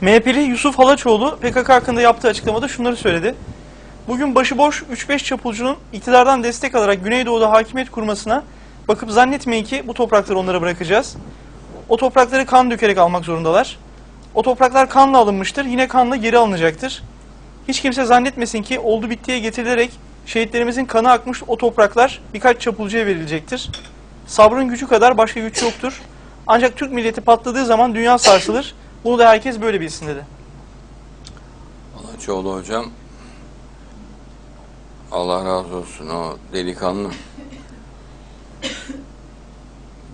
MHP'li Yusuf Halaçoğlu PKK hakkında yaptığı açıklamada şunları söyledi. Bugün başıboş 3-5 çapulcunun iktidardan destek alarak Güneydoğu'da hakimiyet kurmasına bakıp zannetmeyin ki bu toprakları onlara bırakacağız. O toprakları kan dökerek almak zorundalar. O topraklar kanla alınmıştır, yine kanla geri alınacaktır. Hiç kimse zannetmesin ki oldu bittiye getirilerek şehitlerimizin kanı akmış o topraklar birkaç çapulcuya verilecektir. Sabrın gücü kadar başka güç yoktur. Ancak Türk milleti patladığı zaman dünya sarsılır. Bunu da herkes böyle bilsin dedi. Alaçoğlu hocam Allah razı olsun o delikanlı.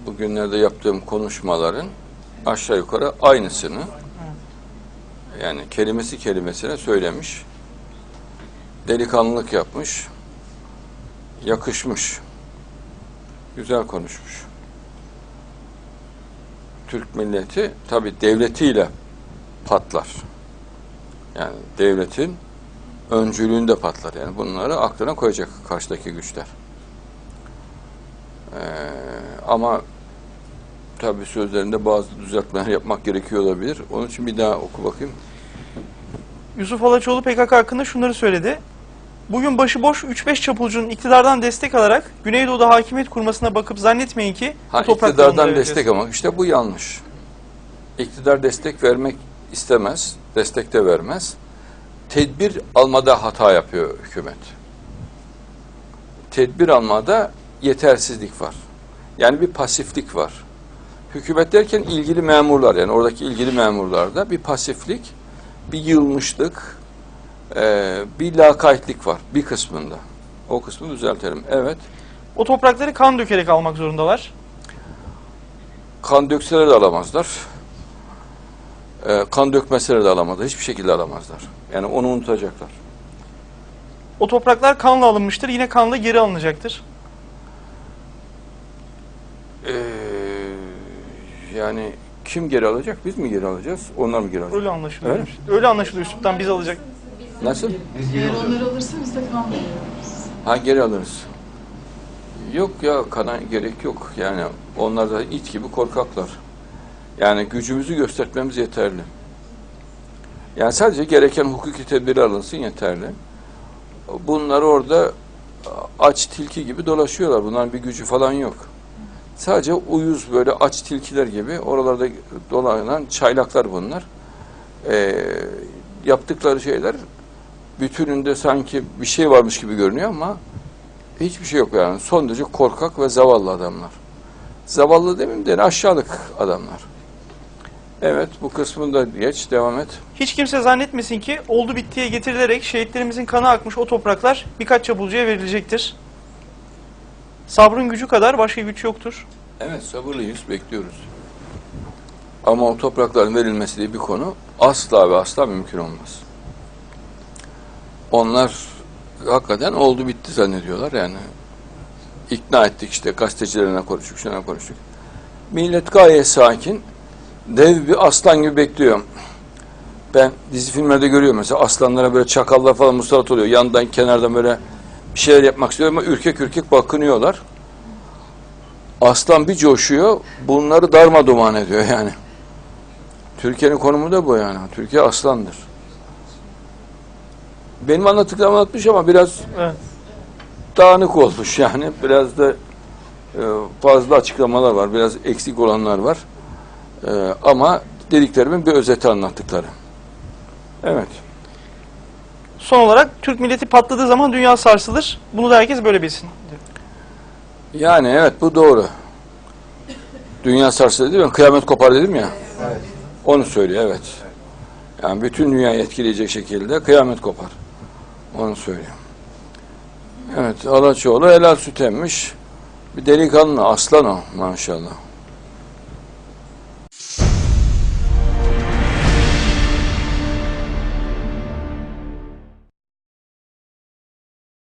Bugünlerde yaptığım konuşmaların aşağı yukarı aynısını yani kelimesi kelimesine söylemiş. Delikanlılık yapmış. Yakışmış. Güzel konuşmuş. Türk milleti tabi devletiyle patlar. Yani devletin öncülüğünde patlar. Yani bunları aklına koyacak karşıdaki güçler. Ee, ama tabi sözlerinde bazı düzeltmeler yapmak gerekiyor olabilir. Onun için bir daha oku bakayım. Yusuf Alaçoğlu PKK hakkında şunları söyledi. Bugün başıboş 3-5 çapulcunun iktidardan destek alarak Güneydoğu'da hakimiyet kurmasına bakıp zannetmeyin ki Ha, bu toprakları onlara iktidardan destek ama işte bu yanlış. İktidar destek vermek istemez, destek de vermez. Tedbir almada hata yapıyor hükümet. Tedbir almada yetersizlik var. Yani bir pasiflik var. Hükümet derken ilgili memurlar yani oradaki ilgili memurlarda bir pasiflik, bir yılmışlık, eee, bir lakaytlık var bir kısmında. O kısmı düzeltelim. Evet. O toprakları kan dökerek almak zorundalar. kan dökseler de alamazlar. Ee, kan dökmeseler de alamazlar. Hiçbir şekilde alamazlar. Yani onu unutacaklar. O topraklar kanla alınmıştır, yine kanla geri alınacaktır. Ee, yani kim geri alacak? Biz mi geri alacağız? Onlar mı geri alacak? Öyle anlaşılıyor. Evet. Öyle anlaşılıyor üsluptan biz alacak. Nasıl? Eğer onları alırsa biz de kan veriyoruz. Ha geri alırız. Yok ya kana gerek yok. Yani onlar da it gibi korkaklar. Yani gücümüzü göstermemiz yeterli. Yani sadece gereken hukuki tedbir alınsın yeterli. Bunlar orada aç tilki gibi dolaşıyorlar. Bunların bir gücü falan yok. Sadece uyuz böyle aç tilkiler gibi oralarda dolanan çaylaklar bunlar. Ee, yaptıkları şeyler bütününde sanki bir şey varmış gibi görünüyor ama hiçbir şey yok yani. Son derece korkak ve zavallı adamlar. Zavallı demeyeyim de aşağılık adamlar. Evet bu kısmını da geç devam et. Hiç kimse zannetmesin ki oldu bittiye getirilerek şehitlerimizin kanı akmış o topraklar birkaç çapulcuya verilecektir. Sabrın gücü kadar başka güç yoktur. Evet sabırlıyız bekliyoruz. Ama o toprakların verilmesi diye bir konu asla ve asla mümkün olmaz. Onlar hakikaten oldu bitti zannediyorlar yani. İkna ettik işte gazetecilerine konuştuk, şuna konuştuk. Millet gayet sakin, dev bir aslan gibi bekliyor. Ben dizi filmlerde görüyorum mesela aslanlara böyle çakallar falan musallat oluyor. Yandan kenardan böyle bir şeyler yapmak istiyor ama ürkek ürkek bakınıyorlar. Aslan bir coşuyor, bunları darmadağın ediyor yani. Türkiye'nin konumu da bu yani. Türkiye aslandır. Benim anlattıklarımı anlatmış ama biraz Evet. dağınık olmuş yani. Biraz da e, fazla açıklamalar var, biraz eksik olanlar var. E, ama dediklerimin bir özeti anlattıkları. Evet. Son olarak Türk milleti patladığı zaman dünya sarsılır. Bunu da herkes böyle bilsin. Yani evet bu doğru. Dünya sarsıldı değil mi? Kıyamet kopar dedim ya. Onu söylüyor evet. Yani bütün dünyayı etkileyecek şekilde kıyamet kopar. Onu söylüyor. Evet Alaçoğlu helal süt emmiş. Bir delikanlı aslan o maşallah.